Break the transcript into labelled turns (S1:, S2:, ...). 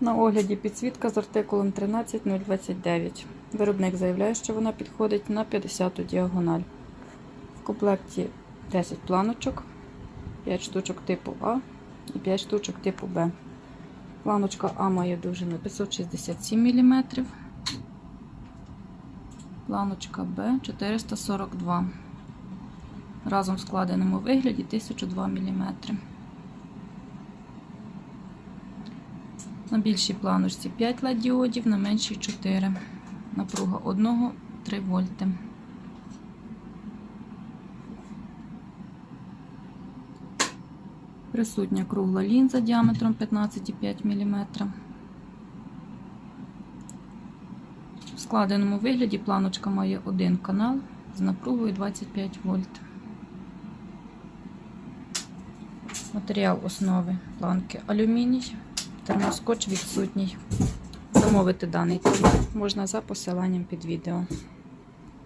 S1: На огляді підсвітка з артикулом 13029. Виробник заявляє, що вона підходить на 50 діагональ. В комплекті 10 планочок, 5 штучок типу А і 5 штучок типу Б. Планочка А має довжину 567 мм. Планочка Б 442 Разом в складеному вигляді 1002 мм. На більшій планочці 5 LED діодів, на меншій 4. Напруга 1 3 вольти. Присутня кругла лінза діаметром 15,5 мм. В складеному вигляді планочка має один канал з напругою 25 вольт. Матеріал основи планки алюміній. Термоскотч відсутній. Замовити даний можна за посиланням під відео.